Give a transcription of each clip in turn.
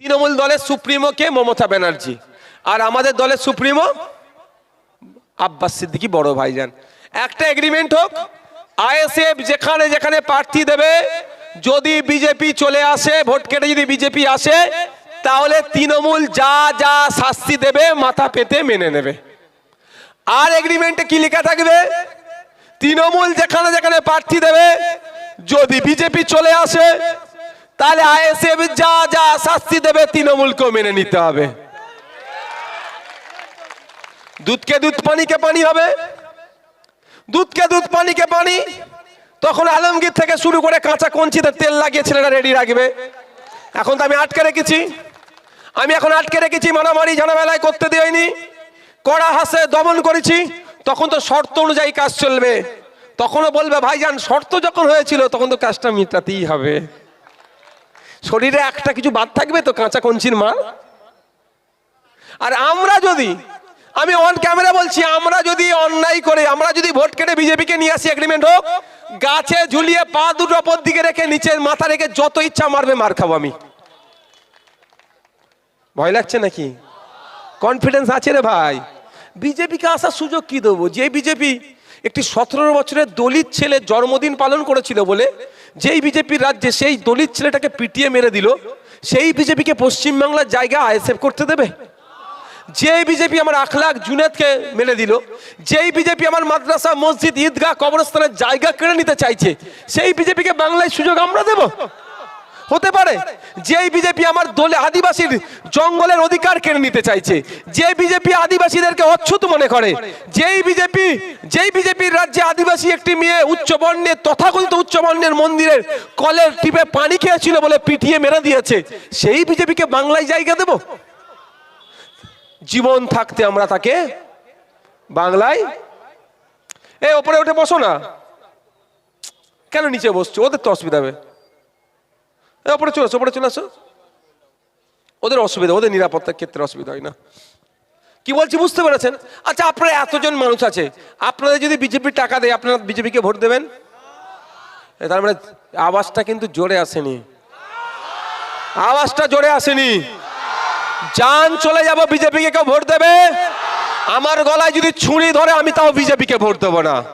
তৃণমূল দলের সুপ্রিমো কে? মমতা ব্যানার্জি। আর আমাদের দলের সুপ্রিমো আব্বাস সিদ্দিকি, বড় ভাইজান। একটা এগ্রিমেন্ট হোক, আইএসএফ যেখানে যেখানে প্রার্থী দেবে, যদি বিজেপি চলে আসে, ভোট কেটে যদি বিজেপি আসে, তাহলে তৃণমূল যা যা শাস্তি দেবে, মাথা পেতে মেনে নেবে। আর এগ্রিমেন্টে কি লেখা থাকবে? তৃণমূল যেখানে যেখানে প্রার্থী দেবে, যদি বিজেপি চলে আসে তাহলে আইএসএফ যা যা শাস্তি দেবে, তৃণমূলকেও মেনে নিতে হবে। দুধকে দুধ, পানিকে পানি হবে। দুধকে দুধ, পানিকে পানি। তখন আলমগীর থেকে শুরু করে কাঁচা কঞ্চিতে তেল লাগিয়ে ছেলেরা রেডি রাখবে। এখন তো আমি আটকে রেখেছি। আমি এখন আটকে রেখেছি, মারামারি ঝামেলায় করতে দিইনি কড়া হাসে দমন করেছি। তখন তো শর্ত অনুযায়ী কাজ চলবে। তখনও বলবে, ভাইজান, শর্ত যখন হয়েছিল, তখন তো কাজটা মিটাতেই হবে। শরীরে একটা কিছু বাদ থাকবে তো কাঁচা কঞ্চির মাল? আর আমরা যদি, আমি অন ক্যামেরা বলছি, আমরা যদি অন্যায় করে, আমরা যদি ভোট কেটে বিজেপিকে নিয়ে আসি এগ্রিমেন্ট হোক, গাছে ঝুলিয়ে পা দুটো ওপর দিকে রেখে, নিচের মাথা রেখে যত ইচ্ছা মারবে, মার খাব আমি। ভয় লাগছে নাকি? কনফিডেন্স আছে রে ভাই। বিজেপিকে আসার সুযোগ কি দেবো? যে বিজেপি একটি সতেরো বছরের দলিত ছেলে জন্মদিন পালন করেছিল বলে যেই বিজেপির রাজ্যে সেই দলিত ছেলেটাকে পিটিয়ে মেরে দিল, সেই বিজেপিকে পশ্চিমবাংলার জায়গা আইএসএফ করতে দেবে? যে বিজেপি আমার আখলাখ জুনেদকে মেরে দিল, যেই বিজেপি আমার মাদ্রাসা, মসজিদ, ঈদগাহ, কবরস্থানের জায়গা কেড়ে নিতে চাইছে, সেই বিজেপিকে বাংলায় সুযোগ আমরা দেব? হতে পারে। যেই বিজেপি আমার দলে আদিবাসীর জঙ্গলের অধিকার কেড়ে নিতে চাইছে যে বিজেপি আদিবাসীদেরকে অচ্ছুত মনে করে, যেই বিজেপি, যেই বিজেপির রাজ্যে আদিবাসী একটি মেয়ে উচ্চ বর্ণের তথাকথিত উচ্চ বর্ণের মন্দিরের কলের টিপে পানি খেয়েছিল বলে পিটিয়ে মেরে দিয়েছে, সেই বিজেপিকে বাংলায় জায়গা দেবো? জীবন থাকতে আমরা তাকে বাংলায়? এ ওপরে উঠে বসো না। কেন নিচে বসছো? ওদের তো অসুবিধা হবে। ওপরে চলে আসো, ওপরে চলে আসো। ওদের অসুবিধা, ওদের নিরাপত্তার ক্ষেত্রে অসুবিধা হয় না। কি বলছি, বুঝতে পেরেছেন? আচ্ছা আপনারা এতজন মানুষ আছে, আপনাদের যদি বিজেপি টাকা দেয়, আপনারা বিজেপিকে ভোট দেবেন? তার মানে আওয়াজটা কিন্তু জোরে আসেনি। আওয়াজটা জোরে আসেনি। যান চলে যাব, বিজেপিকে কেউ ভোট দেবে? আমার গলায় যদি ছুরি ধরে, আমি তাও বিজেপিকে ভোট দেবো না।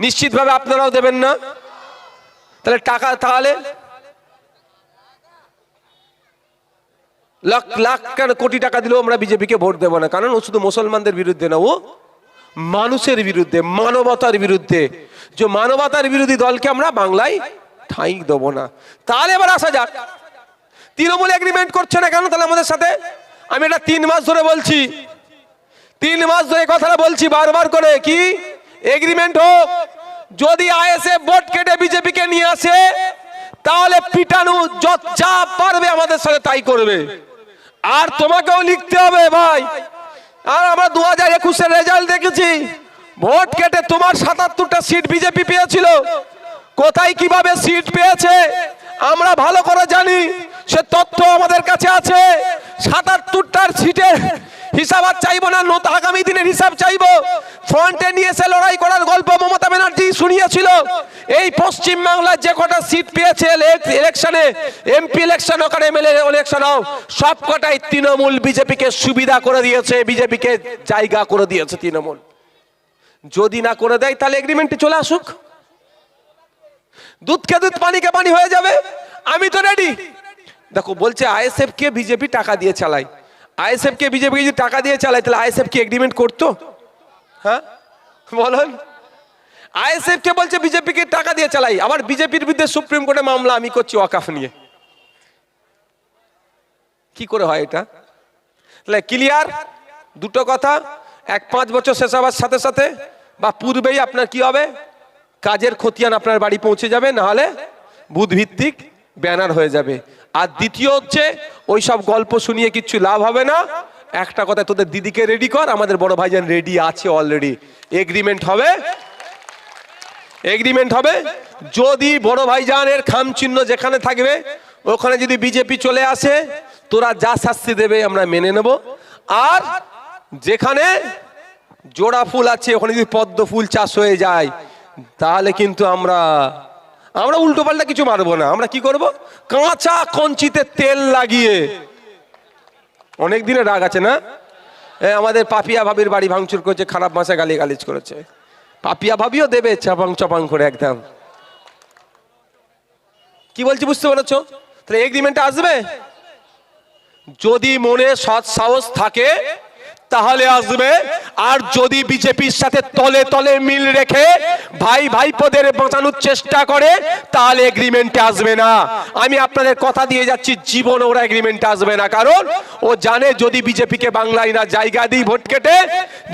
নিশ্চিতভাবে আপনারাও দেবেন না। তাহলে টাকা, তাহলে লাখ লাখ কেন কোটি টাকা দিলেও আমরা বিজেপিকে ভোট দেবো না? কারণ ও শুধু মুসলমানদের বিরুদ্ধে না, ও মানুষের বিরুদ্ধে, মানবতার বিরুদ্ধে। যে মানবতার বিরোধী দলকে আমরা বাংলায় ঠাঁই দেবো না। তাহলে এবার আসা যাক। তৃণমূল এগ্রিমেন্ট করছে না কেন তাহলে আমাদের সাথে? আমি এটা তিন মাস ধরে বলছি। তিন মাস ধরে কথাটা বলছি বারবার করে, কি? এগ্রিমেন্ট হোক, যদি আইএসএফ ভোট কেটে বিজেপিকে নিয়ে আসে, তাহলে পিটানো যত যা পারবে আমাদের সাথে তাই করবে। আর তোমাকেও লিখতে হবে ভাই। আর আমরা দু হাজার একুশের রেজাল্ট দেখেছি। ভোট কেটে তোমার সাতাত্তরটা সিট বিজেপি পেয়েছিল। কোথায় কীভাবে সিট পেয়েছে, আমরা ভালো করে জানি। সে তথ্য আমাদের কাছে আছে। সাতাত্তরটার সিটের হিসাব আর চাইব না, নত আগামী দিনের হিসাব চাইব। ফ্রন্টে নিয়ে এসে লড়াই করার গল্প মমতা ব্যানার্জি শুনিয়েছিল। এই পশ্চিম বাংলার যে কটা সিট পেয়েছে ইলেকশনে এমপি ইলেকশন হোক আর এমএলএ ইলেকশন হোক সব কটাই তৃণমূল বিজেপিকে সুবিধা করে দিয়েছে, বিজেপিকে জায়গা করে দিয়েছে তৃণমূল। যদি না করে দেয়, তাহলে এগ্রিমেন্টে চলে আসুক। দুধকে দুধ, পানিকে পানি হয়ে যাবে। আমি তো রেডি দেখো, বলছে আইএসএফ কে বিজেপি টাকা দিয়ে চালায়। আইএসএফ কে বিজেপি যদি টাকা দিয়ে চালায়, তাহলে আইএসএফ কি এগ্রিমেন্ট করতো? হ্যাঁ? বলুন। আইএসএফ কে বলছে বিজেপিকে টাকা দিয়ে চালাই, আবার বিজেপির বিরুদ্ধে সুপ্রিম কোর্টে মামলা, আমি করছি ওয়াকাফ নিয়ে। কি করে হয় এটা? তাহলে ক্লিয়ার দুটো কথা, এক পাঁচ বছর শেষ হওয়ার সাথে সাথে, বা পূর্বেই আপনার কি হবে? কাজের খতিয়ান আপনার বাড়ি পৌঁছে যাবে না হলে বুধ ব্যানার হয়ে যাবে। আর দ্বিতীয় হচ্ছে ওই সব গল্প শুনিয়ে কিচ্ছু লাভ হবে না। একটা কথা, তোদের দিদিকে রেডি কর, আমাদের বড় ভাইজান রেডি আছে অলরেডি এগ্রিমেন্ট হবে? এগ্রিমেন্ট হবে? যদি বড় ভাইজানের খাম চিহ্ন যেখানে থাকবে, ওখানে যদি বিজেপি চলে আসে, তোরা যা শাস্তি দেবে আমরা মেনে নেব। আর যেখানে জোড়া ফুল আছে, ওখানে যদি পদ্ম ফুল চাষ হয়ে যায়, তাহলে কিন্তু আমরা আমরা উল্টো পাল্টা কিছু মারবো না। আমরা কি করব? কাঁচা কঞ্চিতে তেল লাগিয়ে। অনেক দিনের রাগ আছে না? আমাদের পাপিয়া ভাবির বাড়ি ভাঙচুর করেছে, খারাপ ভাষা গালি গালিজ করেছে। পাপিয়া ভাবিও দেবে, চাপাং চাপাং করে একদম। কি বলছি বুঝতে পেরেছ? তাহলে এগ্রিমেন্ট আসবে? যদি মনে সৎ সাহস থাকে তাহলে আসবে। আর যদি বিজেপির সাথে তলে তলে মিল রেখে ভাই ভাইপোদের বাঁচানোর চেষ্টা করে, তাহলে এগ্রিমেন্টে আসবে না। আমি আপনাদের কথা দিয়ে যাচ্ছি, জীবন ওরা এগ্রিমেন্টে আসবে না। কারণ ও জানে যদি বিজেপিকে বাংলায় না জায়গা দিই ভোট কেটে,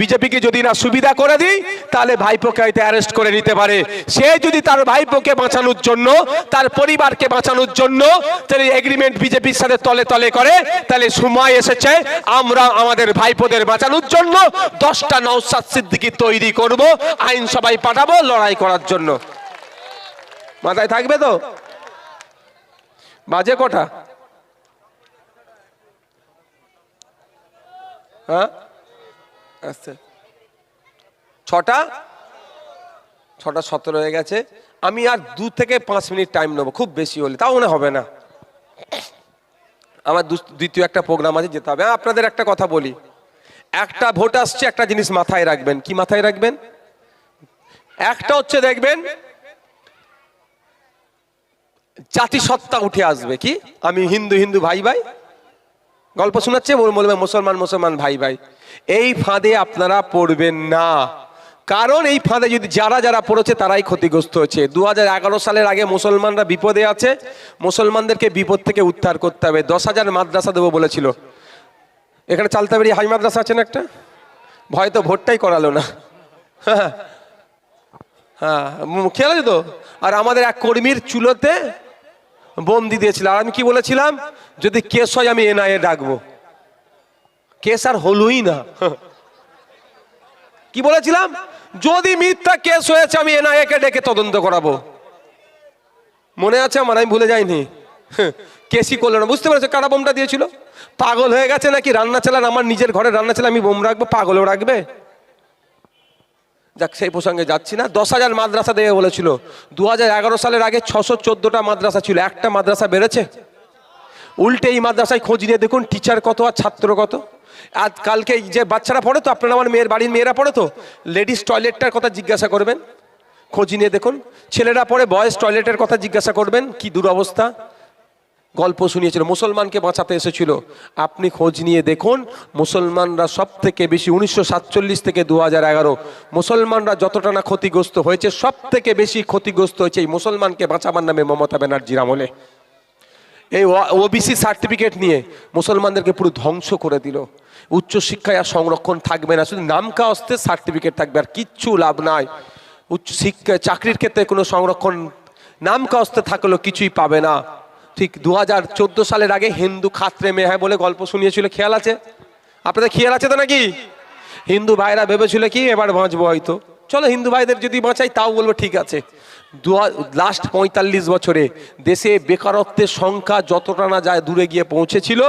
বিজেপিকে যদি না সুবিধা করে দিই, তাহলে ভাইপোকে হয়তো অ্যারেস্ট করে নিতে পারে। সে যদি তার ভাইপোকে বাঁচানোর জন্য, তার পরিবারকে বাঁচানোর জন্য, তাহলে এগ্রিমেন্ট বিজেপির সাথে তলে তলে করে, তাহলে সময় এসেছে, আমরা আমাদের ভাইপোদের বাঁচানোর জন্য দশটা নৌসাদ সিদ্দিকি তৈরি করব, আইন সবাই পাঠাবো, লড়াই করার জন্য। মাথায় থাকবে তো? বাজে কটা হ্যাঁ? আচ্ছা। ছটা? ছটা সতেরো হয়ে গেছে। আমি আর দু থেকে পাঁচ মিনিট টাইম নেব, খুব বেশি হলে। তাও মনে হবে না। আমার দ্বিতীয় একটা প্রোগ্রাম আছে, যেতে হবে। আপনাদের একটা কথা বলি। একটা ভোট আসছে, একটা জিনিস মাথায় রাখবেন। কি মাথায় রাখবেন? একটা হচ্ছে দেখবেন, জাতিসত্তা উঠে আসবে। কি? আমি হিন্দু হিন্দু ভাই ভাই, গল্প শোনাচ্ছে, বলবে মুসলমান মুসলমান ভাই ভাই। এই ফাঁদে আপনারা পড়বেন না। কারণ এই ফাঁদে যদি যারা যারা পড়েছে, তারাই ক্ষতিগ্রস্ত হয়েছে। দু সালের আগে মুসলমানরা বিপদে আছে। মুসলমানদেরকে বিপদ থেকে উদ্ধার করতে হবে। দশ হাজার মাদ্রাসা দেবো বলেছিল। এখানে চালতে চালতাবেরি হাই মাদ্রাসা আছেন একটা? ভয় তো ভোটটাই করালো না। হ্যাঁ হ্যাঁ খেয়াল আছে তো? আর আমাদের এক কর্মীর চুলোতে বোম দিয়ে দিয়েছিল। আর আমি কি বলেছিলাম? যদি কেস হয় আমি এনআইএ ডাকবো। কেস আর হলোই না। কি বলেছিলাম? যদি মিথ্যা কেস হয়েছে, আমি এনআইএ কে ডেকে তদন্ত করাবো। মনে আছে আমার? আমি ভুলে যাইনি। কেসই করল না। বুঝতে পেরেছ কারা বোমটা দিয়েছিল? পাগল হয়ে গেছে নাকি? রান্না চালান, আমার নিজের ঘরে রান্না চালা আমি বোম রাখব, পাগলও রাখবে? যাক, সেই প্রসঙ্গে যাচ্ছি না। দশ হাজার মাদ্রাসা দেবে বলেছিল। দু হাজার এগারো সালের আগে ছশো চোদ্দোটা মাদ্রাসা ছিল। একটা মাদ্রাসা বেড়েছে? উল্টে এই মাদ্রাসায় খোঁজ নিয়ে দেখুন টিচার কত আর ছাত্র কত? আজ কালকে যে বাচ্চারা পড়ে তো, আপনারা আমার মেয়ের বাড়ির মেয়েরা পড়ে তো? লেডিস টয়লেটটার কথা জিজ্ঞাসা করবেন। খোঁজ নিয়ে দেখুন। ছেলেরা পড়ে বয়েজ টয়লেটের কথা জিজ্ঞাসা করবেন। কি দুরবস্থা? গল্প শুনিয়েছিল, মুসলমানকে বাঁচাতে এসেছিল। আপনি খোঁজ নিয়ে দেখুন, মুসলমানরা সব থেকে বেশি উনিশশো সাতচল্লিশ থেকে দু হাজার এগারো, মুসলমানরা যতটা না ক্ষতিগ্রস্ত হয়েছে সব থেকে বেশি ক্ষতিগ্রস্ত হয়েছে এই মুসলমানকে বাঁচাবার নামে মমতা ব্যানার্জির আমলে। এই ওবিসি সার্টিফিকেট নিয়ে মুসলমানদেরকে পুরো ধ্বংস করে দিল। উচ্চশিক্ষায় আর সংরক্ষণ থাকবে না, শুধু নামকা অস্তে সার্টিফিকেট থাকবে, আর কিচ্ছু লাভ নাই। উচ্চ শিক্ষা চাকরির ক্ষেত্রে কোনো সংরক্ষণ নামকা অস্তে থাকলেও কিছুই পাবে না। ঠিক দু হাজার চোদ্দ সালের আগে হিন্দু খাত্রে মেয়ে হয় বলে গল্প শুনিয়েছিল। খেয়াল আছে? আপনাদের খেয়াল আছে তো নাকি? হিন্দু ভাইরা ভেবেছিল কি, এবার বাঁচবো হয়তো। চলো হিন্দু ভাইদের যদি বাঁচাই, তাও বলব ঠিক আছে। দু লাস্ট পঁয়তাল্লিশ বছরে দেশে বেকারত্বের সংখ্যা যতটা না যায় দূরে গিয়ে পৌঁছেছিল,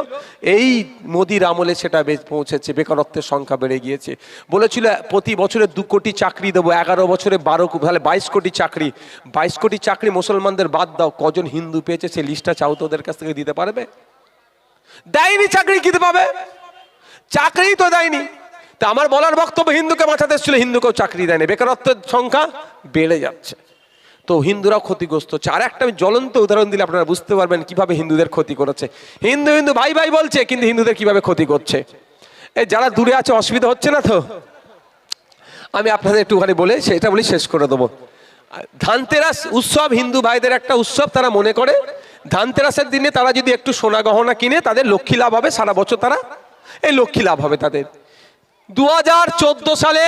এই মোদির আমলে সেটা পৌঁছেছে, বেকারত্বের সংখ্যা বেড়ে গিয়েছে। বলেছিল, প্রতি বছরে দু কোটি চাকরি দেবো, এগারো বছরে বারো তাহলে বাইশ কোটি চাকরি। বাইশ কোটি চাকরি মুসলমানদের বাদ দাও, কজন হিন্দু পেয়েছে সেই লিস্টটা চাও তো ওদের কাছ থেকে দিতে পারবে? দেয়নি চাকরি কিতে পাবে চাকরি তো দেয়নি। তা আমার বলার বক্তব্য হিন্দুকে বাঁচাতে এসেছিল, হিন্দুকেও চাকরি দেয়নি। বেকারত্বের সংখ্যা বেড়ে যাচ্ছে। তো হিন্দুরাও ক্ষতিগ্রস্ত হচ্ছে। আর একটা আমি জ্বলন্ত উদাহরণ দিলে আপনারা বুঝতে পারবেন কীভাবে হিন্দুদের ক্ষতি করেছে। হিন্দু হিন্দু ভাই ভাই বলছে, কিন্তু হিন্দুদের কীভাবে ক্ষতি করছে? এই যারা দূরে আছে, অসুবিধা হচ্ছে না তো? আমি আপনাদের একটুখানি বলে সেটা বলি শেষ করে দেবো। ধানতেরাস উৎসব, হিন্দু ভাইদের একটা উৎসব তারা মনে করে। ধানতেরাসের দিনে তারা যদি একটু সোনা গহনা কিনে, তাদের লক্ষ্মী লাভ হবে সারা বছর তারা। এই লক্ষ্মী লাভ হবে তাদের। দু হাজার চোদ্দ সালে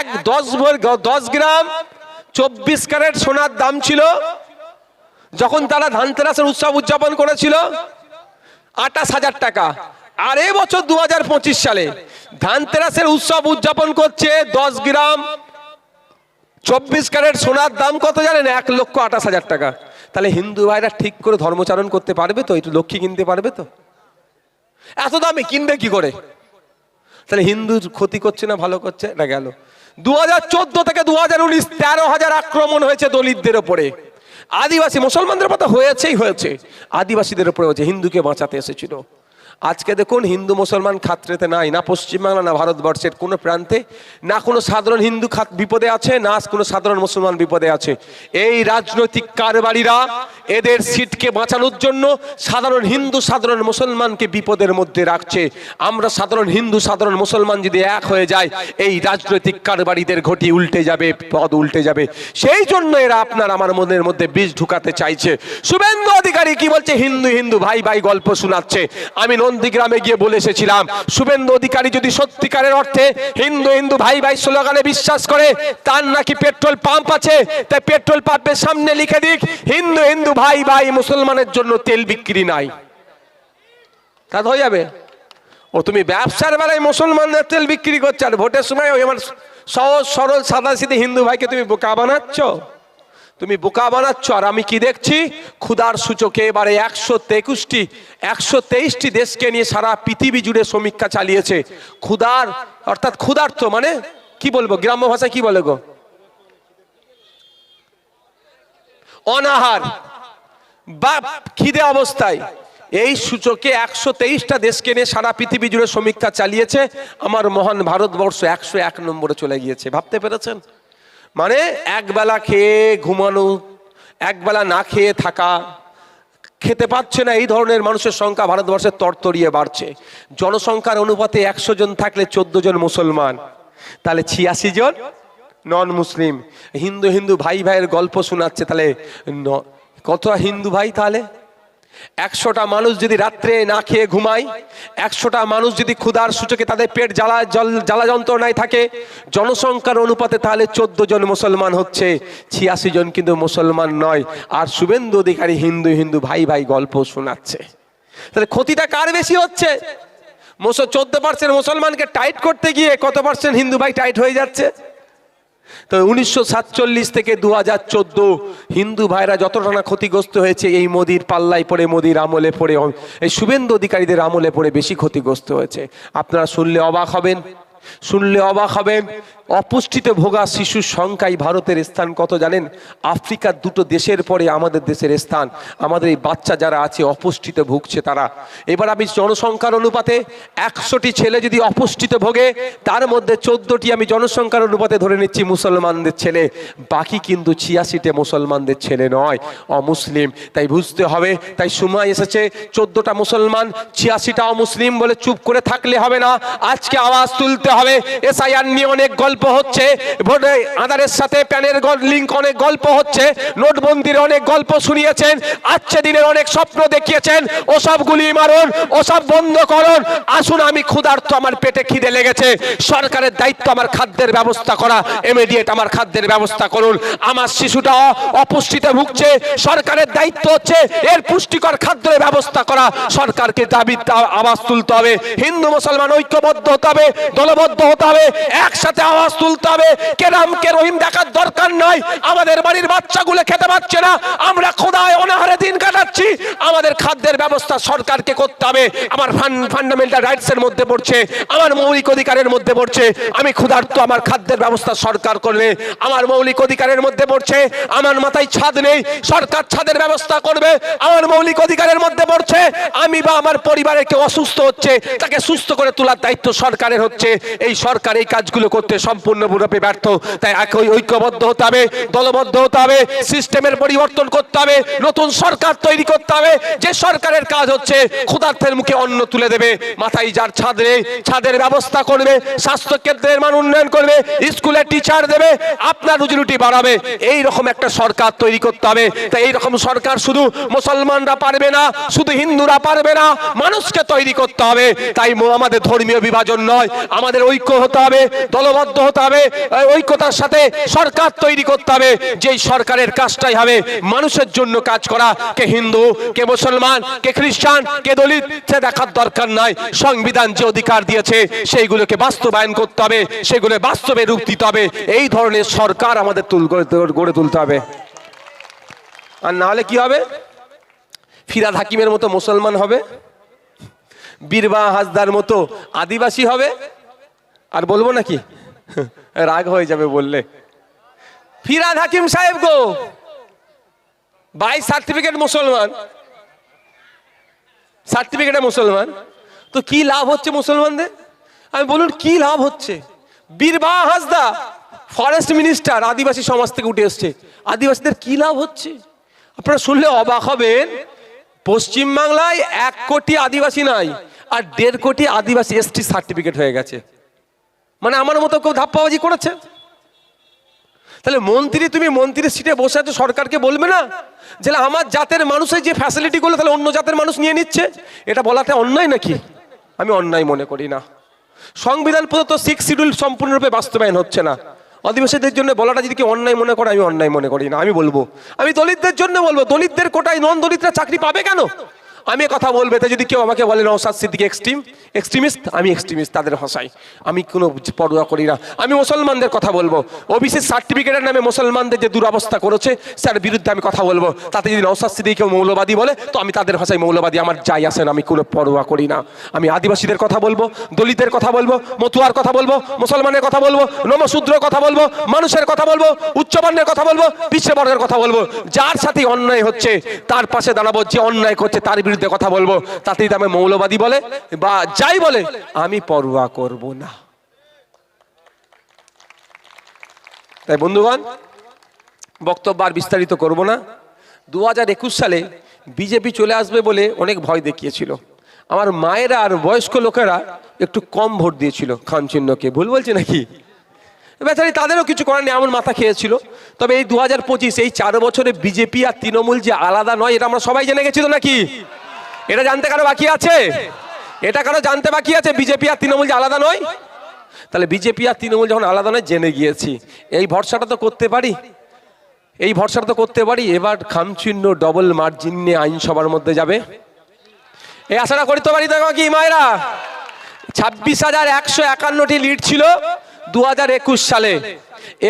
এক দশ দশ গ্রাম চব্বিশ ক্যারেট সোনার দাম ছিল। যখন তারা ধানতেরাসের উৎসব উদযাপন করেছিল, আঠাশ হাজার টাকা। আর এ বছর দু হাজার পঁচিশ সালে ধানতেরাসের উৎসব উদযাপন করছে দশ গ্রাম। চব্বিশ ক্যারেট সোনার দাম কত জানেন? এক লক্ষ আঠাশ হাজার টাকা। তাহলে হিন্দু ভাইরা ঠিক করে ধর্মচারণ করতে পারবে তো? একটু লক্ষ্মী কিনতে পারবে তো? এত দামে কিনবে কি করে? তাহলে হিন্দুর ক্ষতি করছে না ভালো করছে? এটা গেল। দু হাজার চোদ্দ থেকে দু হাজার উনিশ তেরো হাজার আক্রমণ হয়েছে দলিতদের ওপরে। আদিবাসী, মুসলমানদের মতো হয়েছেই হয়েছে। আদিবাসীদের উপরে হয়েছে হিন্দুকে বাঁচাতে এসেছিল। আজকে দেখুন হিন্দু মুসলমান খাত্রেতে নাই, না পশ্চিমবাংলা, না ভারতবর্ষের কোনো প্রান্তে, না কোনো সাধারণ হিন্দু খাত বিপদে আছে, না কোনো সাধারণ মুসলমান বিপদে আছে। এই রাজনৈতিক কারবারিরা এদের সিটকে বাঁচানোর জন্য সাধারণ হিন্দু, সাধারণ মুসলমানকে বিপদের মধ্যে রাখছে। আমরা সাধারণ হিন্দু, সাধারণ মুসলমান যদি এক হয়ে যায় এই রাজনৈতিক কারবারিদের ঘটি উল্টে যাবে, পদ উল্টে যাবে। সেই জন্য এরা আপনার আমার মনের মধ্যে বীজ ঢুকাতে চাইছে। শুভেন্দু অধিকারী কি বলছে? হিন্দু হিন্দু, ভাই ভাই গল্প শোনাচ্ছে। আমি নন্দীগ্রামে গিয়ে বলে এসেছিলাম, শুভেন্দু অধিকারী যদি সত্যিকারের অর্থে হিন্দু হিন্দু ভাই ভাই স্লোগানে বিশ্বাস করে, তার নাকি পেট্রোল পাম্প আছে? তাই পেট্রোল পাম্পের সামনে লিখে দিক, হিন্দু হিন্দু ভাই ভাই মুসলমানের জন্য তেল বিক্রি নাই। তা হয়ে যাবে। ও তুমি ব্যবসার বেলায় মুসলমানদের তেল বিক্রি করছ, আর ভোটের সময় ওই আমার সহজ সরল সাদা সিধে হিন্দু ভাইকে তুমি বোকা বানাচ্ছ? তুমি বোকা বানাচ্ছ আর আমি কি দেখছি? ক্ষুধার সূচকে এবারে একশো তেকুশটি, একশো তেইশটি দেশকে নিয়ে সারা পৃথিবী জুড়ে সমীক্ষা চালিয়েছে। ক্ষুধার, অর্থাৎ ক্ষুধার্ত মানে কি বলব? গ্রাম্য ভাষায় কি বলে গো? অনাহার বা খিদে অবস্থায়। এই সূচকে একশো তেইশটা দেশকে নিয়ে সারা পৃথিবী জুড়ে সমীক্ষা চালিয়েছে। আমার মহান ভারতবর্ষ একশো এক নম্বরে চলে গিয়েছে। ভাবতে পেরেছেন? মানে একবেলা খেয়ে ঘুমানো একবেলা না খেয়ে থাকা, খেতে পাচ্ছে না, এই ধরনের মানুষের সংখ্যা ভারতবর্ষের তরতরিয়ে বাড়ছে। জনসংখ্যার অনুপাতে একশো জন থাকলে চোদ্দ জন মুসলমান। তাহলে ছিয়াশি জন নন মুসলিম হিন্দু হিন্দু ভাই ভাইয়ের গল্প শোনাচ্ছে, তাহলে কত হিন্দু ভাই তাহলে? একশোটা মানুষ যদি রাত্রে না খেয়ে ঘুমায়, একশোটা মানুষ যদি ক্ষুধার সূচকে তাদের পেট জ্বালা, জল, জ্বালা যন্ত্রণায় থাকে, জনসংখ্যার অনুপাতে তাহলে চোদ্দ জন মুসলমান হচ্ছে, ছিয়াশি জন কিন্তু মুসলমান নয়। আর শুভেন্দু অধিকারী হিন্দু হিন্দু ভাই ভাই গল্প শোনাচ্ছে। তাহলে ক্ষতিটা কার বেশি হচ্ছে? চোদ্দ পার্সেন্ট মুসলমানকে টাইট করতে গিয়ে কত পার্সেন্ট হিন্দু ভাই টাইট হয়ে যাচ্ছে? তো উনিশশো সাতচল্লিশ থেকে দু হাজার চোদ্দ হিন্দু ভাইরা যতটা না ক্ষতিগ্রস্ত হয়েছে, এই মোদির পাল্লায় পড়ে, মোদির আমলে পড়ে এই শুভেন্দু অধিকারীদের আমলে পড়ে বেশি ক্ষতিগ্রস্ত হয়েছে। আপনারা শুনলে অবাক হবেন, শুনলে অবাক হবেন অপুষ্টিতে ভোগা শিশুর সংখ্যায় ভারতের স্থান কত জানেন? আফ্রিকার দুটো দেশের পরে আমাদের দেশের স্থান। আমাদের এই বাচ্চা যারা আছে, অপুষ্টিতে ভুগছে তারা। এবার আমি জনসংখ্যার অনুপাতে একশোটি ছেলে যদি অপুষ্টিতে ভোগে, তার মধ্যে চোদ্দটি আমি জনসংখ্যার অনুপাতে ধরে নিচ্ছি মুসলমানদের ছেলে। বাকি কিন্তু ছিয়াশিটে মুসলমানদের ছেলে নয়, অমুসলিম। তাই বুঝতে হবে, তাই সময় এসেছে, চোদ্দটা মুসলমান, ছিয়াশিটা অমুসলিম বলে চুপ করে থাকলে হবে না। আজকে আওয়াজ তুলতে হবে। এসআইআর নিয়ে অনেক গল্প হচ্ছে। ভোটে আধারের সাথে প্যানের লিঙ্ক অনেক গল্প হচ্ছে। নোটবন্দির অনেক গল্প শুনিয়েছেন। আজকে দিনের অনেক স্বপ্ন দেখিয়েছেন। ওসব গুলি মারুন, ওসব বন্ধ করুন। আসুন, আমি ক্ষুধার্ত, আমার পেটে খিদে লেগেছে। সরকারের দায়িত্ব আমার খাদ্যের ব্যবস্থা করা। ইমিডিয়েট আমার খাদ্যের ব্যবস্থা করুন। আমার শিশুটা অপুষ্টিতে ভুগছে। সরকারের দায়িত্ব হচ্ছে এর পুষ্টিকর খাদ্যের ব্যবস্থা করা। সরকারকে দাবি আওয়াজ তুলতে হবে। হিন্দু, মুসলমান, ঐক্যবদ্ধ হতে হবে, দলবদ্ধ হতে হবে। একসাথে আওয়াজ তুলতে হবে। কে রাম কে রহিম দেখার দরকার নয় আমাদের বাড়ির বাচ্চাগুলো খেতে পাচ্ছে না। আমরা খোদায় অনাহারে দিন কাটাচ্ছি। আমাদের খাদ্যের ব্যবস্থা সরকারকে করতে হবে। আমার ফান্ডামেন্টাল রাইটস এর মধ্যে পড়ছে। আমার মৌলিক অধিকারের মধ্যে পড়ছে। আমি ক্ষুধার্ত, আমার খাদ্যের ব্যবস্থা সরকার করবে আমার মৌলিক অধিকারের মধ্যে পড়ছে। আমার মাথায় ছাদ নেই। সরকার ছাদের ব্যবস্থা করবে। আমার মৌলিক অধিকারের মধ্যে পড়ছে। আমি বা আমার পরিবারের কেউ অসুস্থ হচ্ছে, তাকে সুস্থ করে তোলার দায়িত্ব সরকারের হচ্ছে। এই সরকার এই কাজগুলো করতে সম্পূর্ণরূপে ব্যর্থ। তাই একই ঐক্যবদ্ধ হতে হবে, দলবদ্ধ হতে হবে, সিস্টেমের পরিবর্তন করতে হবে, নতুন সরকার তৈরি করতে হবে। যে সরকারের কাজ হচ্ছে ক্ষুধার্থের মুখে অন্ন তুলে দেবে, মাথায় যার ছাদ নেই, ছাদের ব্যবস্থা করবে স্বাস্থ্য কেন্দ্রের মান উন্নয়ন করবে স্কুলে টিচার দেবে, আপনার রুজি রুটি বাড়াবে। এই রকম একটা সরকার তৈরি করতে হবে। তাই এই রকম সরকার শুধু মুসলমানরা পারবে না, শুধু হিন্দুরা পারবে না, মানুষকে তৈরি করতে হবে। তাই আমাদের ধর্মীয় বিভাজন নয়, আমাদের ঐক্য হতে হবে, দলবদ্ধ হতে হবে। ঐক্যতার সাথে সরকার তৈরি করতে হবে। যেই সরকারের কাজটাই হবে মানুষের জন্য কাজ করা। কে হিন্দু, কে মুসলমান, কে খ্রিস্টান, কে দলিত, সে দেখার দরকার নাই। সংবিধান যে অধিকার দিয়েছে, সেইগুলোকে বাস্তবায়ন করতে হবে। সেগুলো বাস্তবে রূপ দিতে হবে। এই ধরনের সরকার আমাদের তুল গড়ে- তুলতে হবে। আর না হলে কি হবে? ফিরাদ হাকিমের মতো মুসলমান হবে? বীরবা হাসদার মতো আদিবাসী হবে? আর বলব নাকি? রাগ হয়ে যাবে বললে। ফিরাদ হাকিম সাহেব গো বাই সার্টিফিকেট মুসলমান। সার্টিফিকেটে মুসলমান। তো কি লাভ হচ্ছে মুসলমানদের? আমি বলুন, কি লাভ হচ্ছে? বীরবাহা হাসদা ফরেস্ট মিনিস্টার আদিবাসী সমাজ থেকে উঠে এসছে। আদিবাসীদের কি লাভ হচ্ছে? আপনারা শুনলে অবাক হবেন, পশ্চিমবাংলায় এক কোটি আদিবাসী নাই, আর দেড় কোটি আদিবাসী এসটি সার্টিফিকেট হয়ে গেছে। মানে আমার মতো কেউ ধাপ্পাবাজি করেছে? তাহলে মন্ত্রী, তুমি মন্ত্রীর সিটে বসে আছো, সরকারকে বলবে না যে আমার জাতের মানুষের যে ফ্যাসিলিটিগুলো তাহলে অন্য জাতের মানুষ নিয়ে নিচ্ছে? এটা বলাতে অন্যায় নাকি? আমি অন্যায় মনে করি না। সংবিধান প্রদত্ত সিক্স শিডিউল সম্পূর্ণরূপে বাস্তবায়ন হচ্ছে না। আদিবাসীদের জন্য বলাটা যদি কেউ অন্যায় মনে করে, আমি অন্যায় মনে করি না। আমি বলব। আমি দলিতদের জন্য বলব, দলিতদের কোটায় নন দলিতরা চাকরি পাবে কেন? আমি কথা বলবে, তো যদি কেউ আমাকে বলে নৌসাদ সিদ্দিকি এক্সট্রিম এক্সট্রিমিস্ট আমি এক্সট্রিমিস্ট তাদের ভাষায় আমি কোনো পরোয়া করি না। আমি মুসলমানদের কথা বলব। ওবিসি সার্টিফিকেটের নামে মুসলমানদের যে দুরবস্থা করেছে তার বিরুদ্ধে আমি কথা বলব। তাতে যদি নৌসাদ সিদ্দিকি কেউ মৌলবাদী বলে, তো আমি তাদের ভাষায় মৌলবাদী আমার যাই আসে না, আমি কোনো পরোয়া করি না। আমি আদিবাসীদের কথা বলব, দলিতের কথা বলব, মতুয়ার কথা বলব, মুসলমানের কথা বলব নমশূদ্র কথা বলব, মানুষের কথা বলব উচ্চবর্ণের কথা বলব পিছিয়ে কথা বলব। যার সাথে অন্যায় হচ্ছে, তার পাশে দাঁড়াবো, যে অন্যায় করছে, তার বিরুদ্ধে কথা বলব তাতে যদি আমি মৌলবাদী বলে, বা যাই বলে, আমি পরোয়া করব না। তাই বন্ধুগণ, বক্তব্য আর বিস্তারিত করব না। দু হাজার একুশ সালে বিজেপি চলে আসবে বলে অনেক ভয় দেখিয়েছিল। আমার মায়েরা আর বয়স্ক লোকেরা একটু কম ভোট দিয়েছিল খান চিহ্নকে ভুল বলছে নাকি? বেচারি তাদেরও কিছু করার নেই, এমন মাথা খেয়েছিল। তবে এই দু হাজার পঁচিশ, এই চার বছরে বিজেপি আর তৃণমূল যে আলাদা নয়, এটা আমরা সবাই জেনে গেছি তো নাকি? এটা জানতে কারও বাকি আছে? এটা কারও জানতে বাকি আছে? বিজেপি আর তৃণমূল যে আলাদা নয়? তাহলে বিজেপি আর তৃণমূল যখন আলাদা নয়, জেনে গিয়েছি। এই ভরসাটা তো করতে পারি। এই ভরসাটা তো করতে পারি। এবার খামচিহ্ন ডবল মার্জিন নিয়ে আইনসভার মধ্যে যাবে। এই আশাটা করতে পারি তো কি মায়েরা। ছাব্বিশ হাজার একশো একান্নটি লিড ছিল দু হাজার একুশ সালে।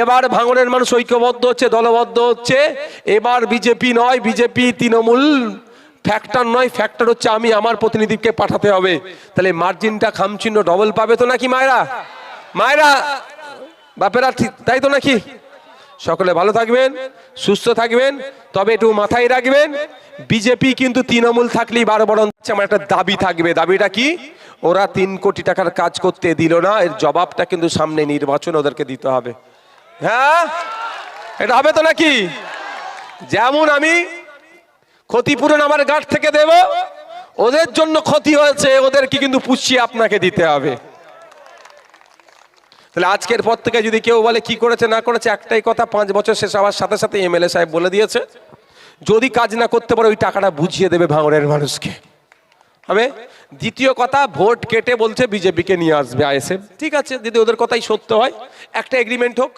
এবার ভাঙনের মানুষ ঐক্যবদ্ধ হচ্ছে, দলবদ্ধ হচ্ছে। এবার বিজেপি নয়, বিজেপি তৃণমূল ফ্যাক্টর নয় ফ্যাক্টর হচ্ছে আমি আমার প্রতিনিধিকে পাঠাতে হবে। তাহলে মার্জিনটা খামচিহ্ন ডবল পাবে তো নাকি মায়েরা? মায়েরা, বাপেরা ঠিক, তাই তো নাকি? সকলে ভালো থাকবেন, সুস্থ থাকবেন, তবে একটু মাথায় রাখবেন বিজেপি কিন্তু তৃণমূল থাকলেই বারো বরং আমার একটা দাবি থাকবে। দাবিটা কি? ওরা তিন কোটি টাকার কাজ করতে দিল না, এর জবাবটা কিন্তু সামনে নির্বাচন ওদেরকে দিতে হবে। হ্যাঁ? এটা হবে তো নাকি? যেমন আমি ক্ষতিপূরণ আমার গাঠ থেকে দেব। ওদের জন্য ক্ষতি হয়েছে, ওদেরকে কিন্তু পুষিয়ে আপনাকে দিতে হবে। তাহলে আজকের পর থেকে যদি কেউ বলে কি করেছে, না করেছে, একটাই কথা, পাঁচ বছর শেষ হওয়ার সাথে সাথে এমএলএ সাহেব বলে দিয়েছে, যদি কাজ না করতে পারে, ওই টাকাটা বুঝিয়ে দেবে ভাঙড়ের মানুষকে। হবে? দ্বিতীয় কথা, ভোট কেটে বলছে, বিজেপিকে নিয়ে আসবে আইএসএফ। ঠিক আছে, যদি ওদের কথাই সত্য হয়, একটা এগ্রিমেন্ট হোক।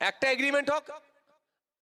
একটা এগ্রিমেন্ট হোক।